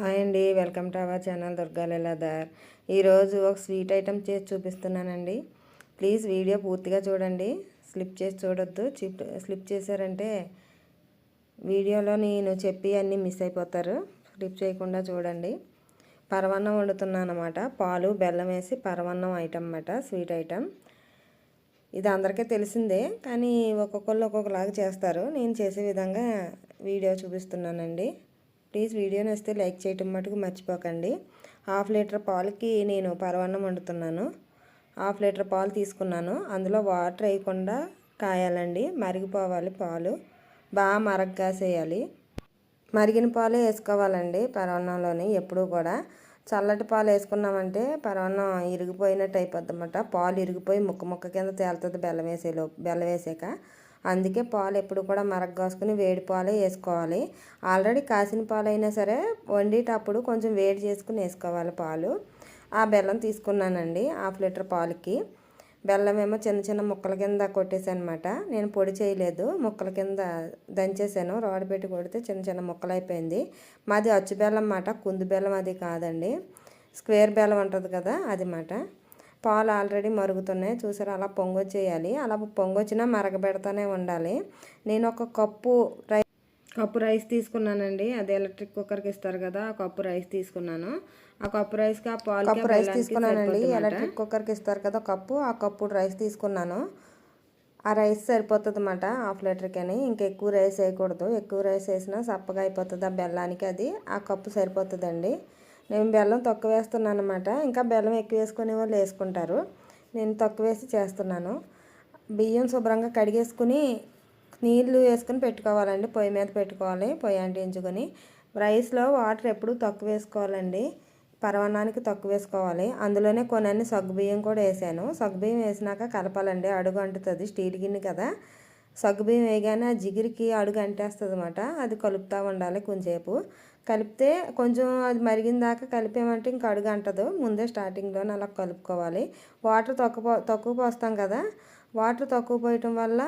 Hi అండి welcome to our channel Durga Leeladhar ఈరోజు ఒక స్వీట్ ఐటెం చేసి చూపిస్తున్నానండి. ప్లీజ్ వీడియో పూర్తిగా చూడండి. స్లిప్ చేసి చూడొద్దు. చిప్ స్లిప్ చేశారంటే వీడియోలో నేను చెప్పి అన్నీ మిస్ అయిపోతారు. స్లిప్ చేయకుండా చూడండి. పరవన్నం వండుతున్నాను అనమాట పాలు బెల్లం వేసి పరవన్నం ఐటమ్ అన్నమాట స్వీట్ ఐటెం. ఇది అందరికీ తెలిసిందే కానీ ఒక్కొక్కళ్ళు ఒక్కొక్కలాగా చేస్తారు. నేను చేసే విధంగా వీడియో చూపిస్తున్నానండి. ప్లీజ్ వీడియో నచ్చితే లైక్ చేయటం మటుకు మర్చిపోకండి. హాఫ్ లీటర్ పాలకి నేను పరవన్నం వండుతున్నాను. హాఫ్ లీటర్ పాలు తీసుకున్నాను. అందులో వాటర్ వేయకుండా కాయాలండి. మరిగిపోవాలి పాలు. బాగా మరగ్గాసేయాలి మరిగిన పాలు వేసుకోవాలండి పరవన్నంలోని ఎప్పుడూ కూడా. చల్లటి పాలు వేసుకున్నామంటే పరవన్నం ఇరిగిపోయినట్టు అయిపోద్ది అన్నమాట పాలు ఇరిగిపోయి ముక్క ముక్క కింద తేలుతుంది బెల్లం వేసేలో బెల్లం వేసాక. అందుకే పాలు ఎప్పుడు కూడా మరగ్గాసుకుని వేడి పాలే వేసుకోవాలి. ఆల్రెడీ కాసిన పాలు అయినా సరే వండేటప్పుడు కొంచెం వేడి చేసుకుని వేసుకోవాలి పాలు. ఆ బెల్లం తీసుకున్నానండి హాఫ్ లీటర్ పాలకి. బెల్లం ఏమో చిన్న చిన్న ముక్కల కింద కొట్టేసాను అనమాట నేను పొడి చేయలేదు ముక్కల కింద దంచేసాను. రోడ్ పెట్టి కొడితే చిన్న చిన్న ముక్కలు అయిపోయింది మాది అచ్చు బెల్లం అన్నమాట కుందు బెల్లం అది కాదండి. స్క్వేర్ బెల్లం ఉంటుంది కదా అది మాట. పాలు ఆల్రెడీ మరుగుతున్నాయి. చూసారు? అలా పొంగొచ్చేయాలి. అలా పొంగొచ్చినా మరగబెడతానే ఉండాలి. నేను ఒక కప్పు రైస్ కప్పు రైస్ తీసుకున్నానండి. అది ఎలక్ట్రిక్ కుక్కర్కి ఇస్తారు కదా ఆ కప్పు రైస్ తీసుకున్నాను. ఆ కప్పు రైస్కి ఆ పాలు కప్పు రైస్ తీసుకున్నానండి. ఎలక్ట్రిక్ కుక్కర్కి ఇస్తారు కదా కప్పు. ఆ కప్పు రైస్ తీసుకున్నాను. ఆ రైస్ సరిపోతుంది అన్నమాట హాఫ్ లీటర్కి అని ఇంకెక్కువ రైస్ వేయకూడదు. ఎక్కువ రైస్ వేసినా సప్పగా అయిపోతుంది ఆ బెల్లానికి అది. ఆ కప్పు సరిపోతుందండి. నేను బెల్లం తక్కువ వేస్తున్నాను అనమాట ఇంకా బెల్లం ఎక్కువ వేసుకునే వాళ్ళు వేసుకుంటారు. నేను తక్కువ వేసి చేస్తున్నాను. బియ్యం శుభ్రంగా కడిగేసుకుని నీళ్ళు వేసుకుని పెట్టుకోవాలండి. పొయ్యి మీద పెట్టుకోవాలి పొయ్యి అంటించుకొని. రైస్లో వాటర్ ఎప్పుడు తక్కువ వేసుకోవాలండి. పరవన్నానికి తక్కువ వేసుకోవాలి. అందులోనే కొనన్ని సగ్గుబియ్యం కూడా వేసాను. సగ్గుబియ్యం వేసినాక కలపాలండి. అడుగు అంటుతుంది స్టీల్ గిన్నె కదా. సగ్గుబియ్యం వేయగానే ఆ జిగిరికి అడుగు అంటేస్తుంది అనమాట అది కలుపుతూ ఉండాలి కొంచెంసేపు. కలిపితే కొంచెం అది మరిగిన దాకా కలిపేమంటే ఇంకా అడుగు అంటదు. ముందే స్టార్టింగ్లోనే అలా కలుపుకోవాలి. వాటర్ తక్కువ తక్కువ పోస్తాం కదా వాటర్ తక్కువ పోయటం వల్ల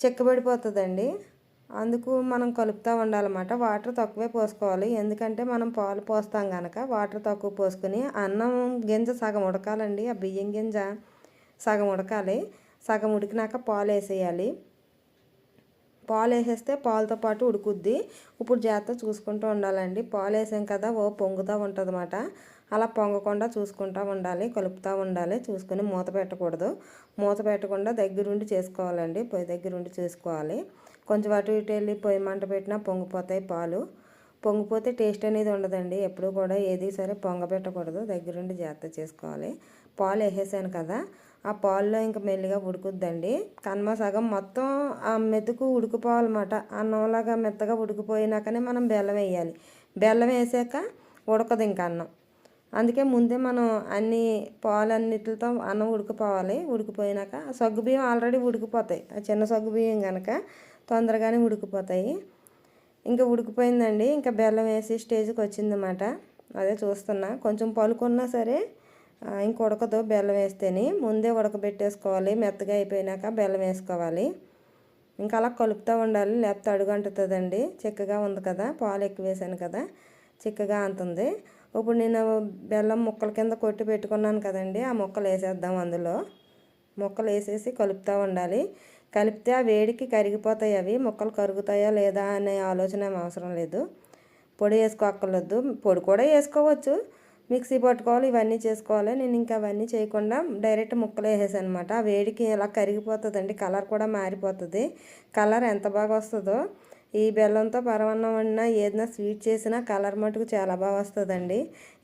చెక్కబడిపోతుందండి అందుకు మనం కలుపుతూ ఉండాలన్నమాట. వాటర్ తక్కువే పోసుకోవాలి. ఎందుకంటే మనం పాలు పోస్తాం కనుక వాటర్ తక్కువ పోసుకుని అన్నం గింజ సగం ఉడకాలండి. ఆ బియ్యం గింజ సగం ఉడకాలి. సగం ఉడికినాక పాలు వేసేయాలి పాలు వేసేస్తే పాలతో పాటు ఉడుకుద్ది. ఇప్పుడు జాగ్రత్త చూసుకుంటూ ఉండాలండి. పాలు వేసాం కదా ఓ పొంగుతూ ఉంటుంది అలా పొంగకుండా చూసుకుంటూ ఉండాలి కలుపుతూ ఉండాలి. చూసుకొని మూత పెట్టకూడదు. మూత పెట్టకుండా దగ్గరుండి చేసుకోవాలండి. పొయ్యి దగ్గరుండి చేసుకోవాలి. కొంచెం అటు ఇటు వెళ్ళి పొయ్యి మంట పెట్టినా పొంగిపోతాయి పాలు. పొంగిపోతే టేస్ట్ అనేది ఉండదండి. ఎప్పుడు కూడా ఏది సరే పొంగ పెట్టకూడదు దగ్గరుండి జాగ్రత్త చేసుకోవాలి. పాలు వేసేసాను కదా ఆ పాల్లో ఇంకా మెల్లిగా ఉడుకుద్దండి. కన్మ సగం మొత్తం ఆ మెతుకు ఉడికిపోవాలన్నమాట. అన్నంలాగా మెత్తగా ఉడికిపోయినాకనే మనం బెల్లం వేయాలి. బెల్లం వేసాక ఉడకదు ఇంకా అన్నం. అందుకే ముందే మనం అన్ని పాలన్నిటితో అన్నం ఉడికిపోవాలి. ఉడికిపోయినాక సగ్గు బియ్యం ఆల్రెడీ ఉడికిపోతాయి. ఆ చిన్న సగ్గు బియ్యం కనుక తొందరగానే ఉడికిపోతాయి. ఇంకా ఉడికిపోయిందండి. ఇంకా బెల్లం వేసి స్టేజ్కి వచ్చిందన్నమాట. అదే చూస్తున్నా. కొంచెం పలుకున్నా సరే ఇంక ఉడకదు బెల్లం వేస్తేనే. ముందే ఉడకబెట్టేసుకోవాలి. మెత్తగా అయిపోయినాక బెల్లం వేసుకోవాలి. ఇంకా అలా కలుపుతూ ఉండాలి. లేకపోతే అడుగంటుతుందండి చిక్కగా ఉంది కదా. పాలు ఎక్కువ వేసాను కదా. చిక్కగా అంతుంది. ఇప్పుడు నేను బెల్లం ముక్కల కింద కొట్టి పెట్టుకున్నాను కదండి. ఆ ముక్కలు వేసేద్దాం అందులో. ముక్కలు వేసేసి కలుపుతూ ఉండాలి. కలిపితే ఆ వేడికి కరిగిపోతాయి అవి. ముక్కలు కరుగుతాయా లేదా అనే ఆలోచన అవసరం లేదు. పొడి వేసుకోక్కర్లేదు. పొడి కూడా వేసుకోవచ్చు. మిక్సీ పట్టుకోవాలి ఇవన్నీ చేసుకోవాలి. నేను ఇంకా అవన్నీ చేయకుండా డైరెక్ట్ ముక్కలు వేసేసాను అనమాట ఆ వేడికి ఇలా కరిగిపోతుందండి కలర్ కూడా మారిపోతుంది. కలర్ ఎంత బాగా వస్తుందో ఈ బెల్లంతో పరవన్నం వండినా ఏదైనా స్వీట్ చేసినా కలర్ మటుకు చాలా బాగా వస్తుందండి.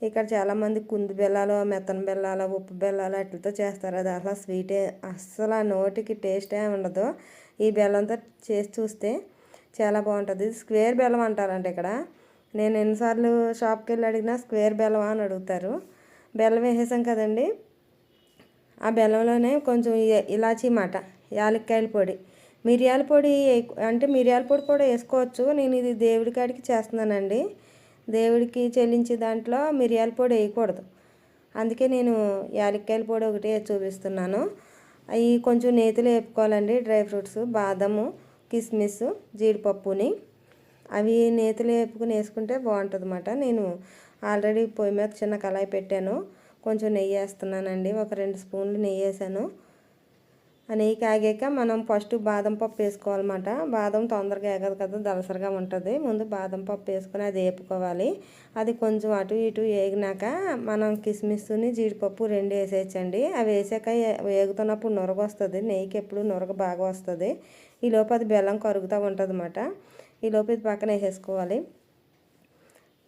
ఇక్కడ చాలామంది కుందు బెల్లాలు మెత్తన బెల్లాలు ఉప్పు బెల్లాలు అట్లతో చేస్తారు. అది అసలు స్వీటే అస్సలు ఆ నోటికి టేస్టే ఉండదు. ఈ బెల్లంతో చేసి చూస్తే చాలా బాగుంటుంది. స్క్వేర్ బెల్లం అంటారంట ఇక్కడ. నేను ఎన్నిసార్లు షాప్కి వెళ్ళి అడిగినా స్క్వేర్ బెల్లం అని అడుగుతారు. బెల్లం వేసేసాం కదండి. ఆ బెల్లంలోనే కొంచెం ఇలాచీ మాట యాలక్కాయల పొడి. మిరియాల పొడి అంటే మిరియాల పొడి కూడా వేసుకోవచ్చు. నేను ఇది దేవుడి కాడికి చేస్తున్నానండి. దేవుడికి చెల్లించే దాంట్లో మిరియాల పొడి వేయకూడదు. అందుకే నేను యాలక్కాయల పొడి ఒకటే చూపిస్తున్నాను. అవి కొంచెం నేతిలో వేపుకోవాలండి. డ్రై ఫ్రూట్స్ బాదము కిస్మిస్ జీడిపప్పుని. అవి నేతలు వేపుకుని వేసుకుంటే బాగుంటుంది అన్నమాట నేను ఆల్రెడీ పొయ్యి మీద చిన్న కళాయి పెట్టాను. కొంచెం నెయ్యి వేస్తున్నానండి. ఒక రెండు స్పూన్లు నెయ్యి వేసాను. ఆ నెయ్యి కాగాక మనం ఫస్ట్ బాదం పప్పు వేసుకోవాలన్నమాట. బాదం తొందరగా ఎగదు కదా దలసరిగా ఉంటుంది. ముందు బాదం పప్పు వేసుకొని అది వేపుకోవాలి. అది కొంచెం అటు ఇటు వేగినాక మనం కిస్మిస్ని జీడిపప్పు రెండు వేసేయచ్చండి. అవి వేసాక వేగుతున్నప్పుడు నొరగ వస్తుంది నెయ్యికి ఎప్పుడు నొరగ బాగా వస్తుంది. ఈ లోపు అది బెల్లం కరుగుతూ ఉంటుంది అన్నమాట ఈ లోపు ఇది పక్కన వేసేసుకోవాలి.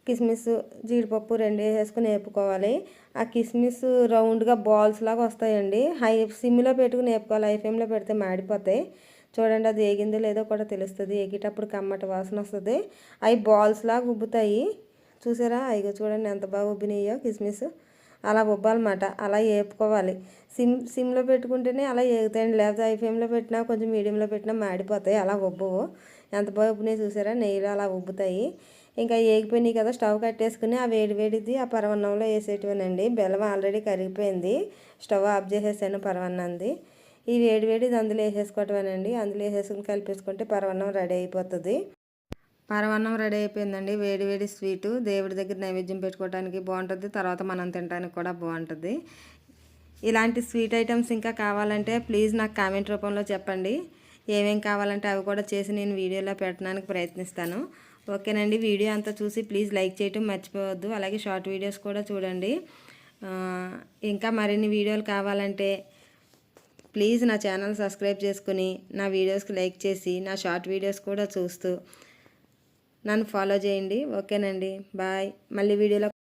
కిస్మిస్ జీడిపప్పు రెండు వేసుకుని వేపుకోవాలి. ఆ కిస్మిస్ రౌండ్గా బాల్స్ లాగా వస్తాయండి. హై సిమ్లో పెట్టుకుని వేపుకోవాలి. హై ఫ్లేమ్లో పెడితే మాడిపోతాయి. చూడండి అది ఏగిందో లేదో కూడా తెలుస్తుంది. ఏగేటప్పుడు కమ్మటి వాసన వస్తుంది. అవి బాల్స్ లాగా ఉబ్బుతాయి. చూసారా? అవి చూడండి ఎంత బాగా ఉబ్బినాయో కిస్మిస్. అలా ఉబ్బాలన్నమాట. అలా వేపుకోవాలి. సిమ్ సిమ్లో పెట్టుకుంటేనే అలా ఏగుతాయండి. లేకపోతే హై ఫ్లేమ్లో పెట్టినా కొంచెం మీడియంలో పెట్టినా మాడిపోతాయి. అలా ఉబ్బవు. ఎంత బాగా ఉబ్బినాయి చూసారా? నెయ్యిలో అలా ఉబ్బుతాయి. ఇంకా ఏగిపోయినాయి కదా స్టవ్ కట్టేసుకుని ఆ వేడి వేడిది ఆ పరవన్నంలో వేసేటివేనండి. బెల్లం ఆల్రెడీ కరిగిపోయింది. స్టవ్ ఆఫ్ చేసేసాను పరవన్నంది ఈ వేడి వేడిది అందులో వేసేసుకోవటమేనండి. అందులో వేసేసుకుని కలిపేసుకుంటే పరవన్నం రెడీ అయిపోతుంది. పరవన్నం రెడీ అయిపోయిందండి. వేడి వేడి స్వీటు. దేవుడి దగ్గర నైవేద్యం పెట్టుకోవడానికి బాగుంటుంది. తర్వాత మనం తినడానికి కూడా బాగుంటుంది. ఇలాంటి స్వీట్ ఐటమ్స్ ఇంకా కావాలంటే ప్లీజ్ నాకు కామెంట్ రూపంలో చెప్పండి. ఏమేమి కావాలంటే అవి కూడా చేసి నేను వీడియోలో పెట్టడానికి ప్రయత్నిస్తాను. ఓకేనండి వీడియో అంతా చూసి ప్లీజ్ లైక్ చేయటం మర్చిపోవద్దు. అలాగే షార్ట్ వీడియోస్ కూడా చూడండి. ఇంకా మరిన్ని వీడియోలు కావాలంటే ప్లీజ్ నా ఛానల్ సబ్స్క్రైబ్ చేసుకుని నా వీడియోస్కి లైక్ చేసి నా షార్ట్ వీడియోస్ కూడా చూస్తూ నన్ను ఫాలో చేయండి. ఓకేనండి బాయ్. మళ్ళీ వీడియోలో